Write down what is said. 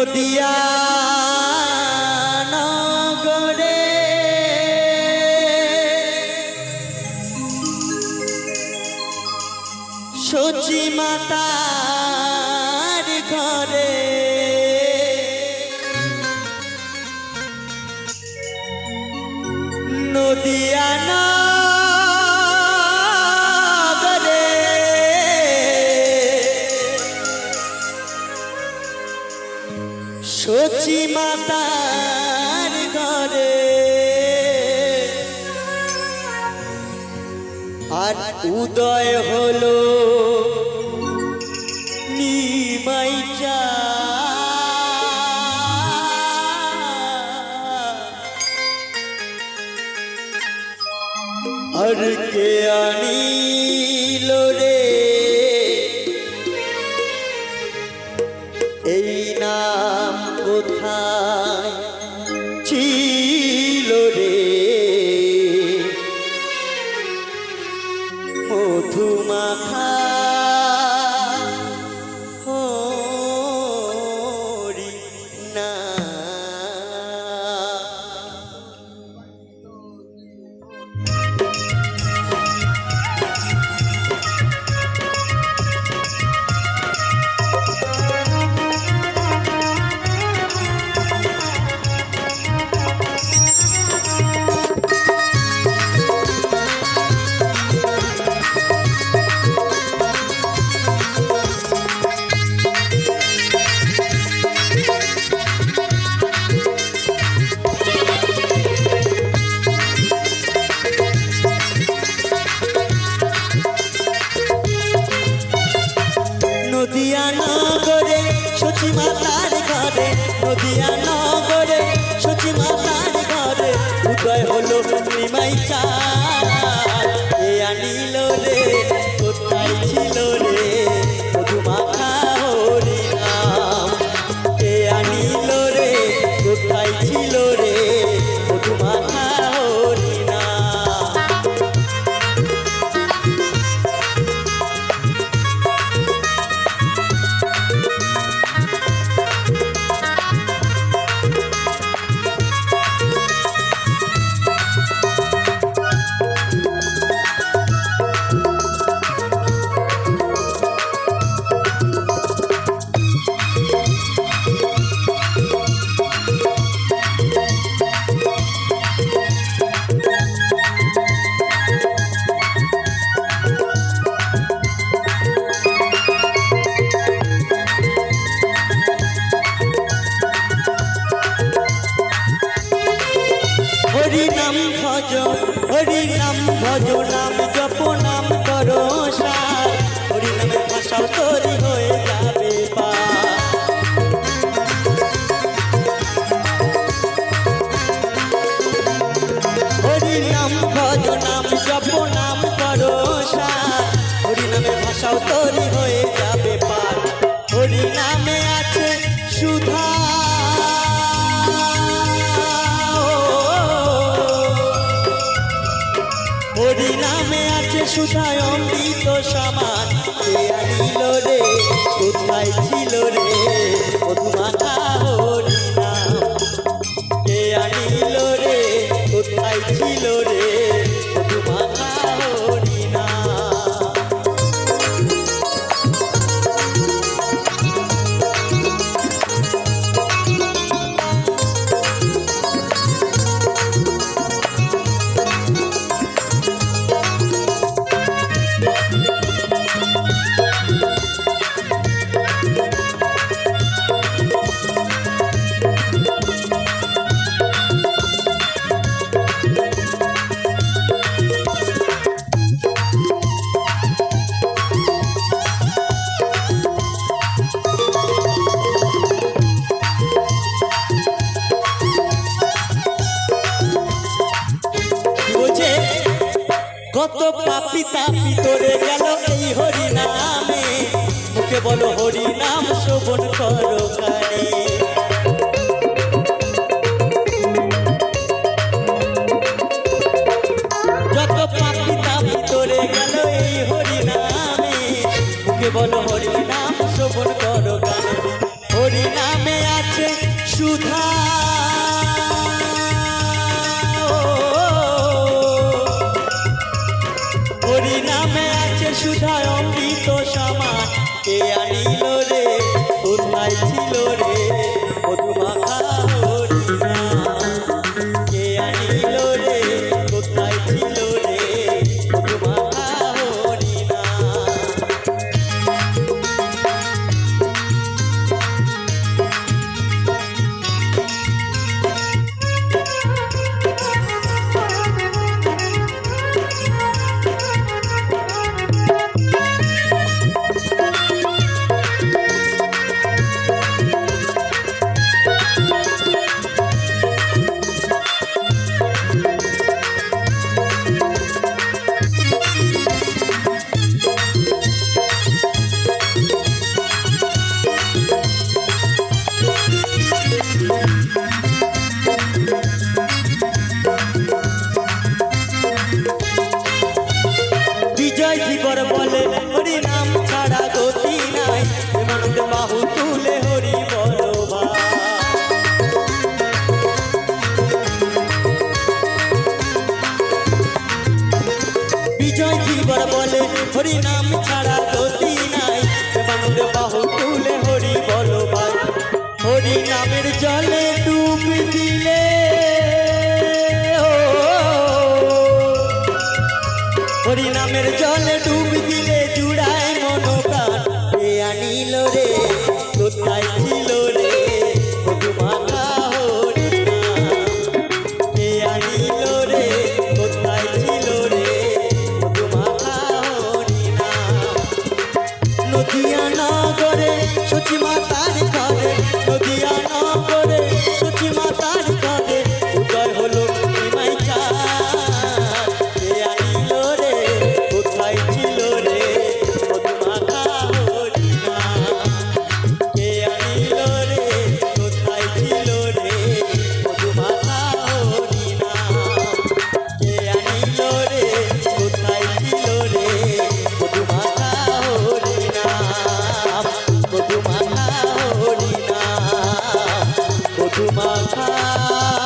নদিয়া নগরে। সচি মাতার মাতার ঘরে। আর উদয় হলো নিমাই চা। আর কে আনিল রে? নিমাই এ আনিল রে। হরি নাম ভজ, হরি নাম ভজ, নাম জপ, নাম করো সার হরি নামে ভাষাও তৈরি হয়ে যাবে পার। হরি নাম ভজ, নাম জপ, নাম সুধায় অমৃত সমান কোথায় ছিল রে? কত পাপি তাপি তোরে গেল এই হরি নামে মুখে বলো হরি নাম শোভন করো কানে সুধায় অমৃত সমা কে আনিল হরিবর বলে হরি নাম ছাড়া গতি নাই। বাহু তুলে হরি বল হরি নামের জলে ডুব দিলে মধুমাখা।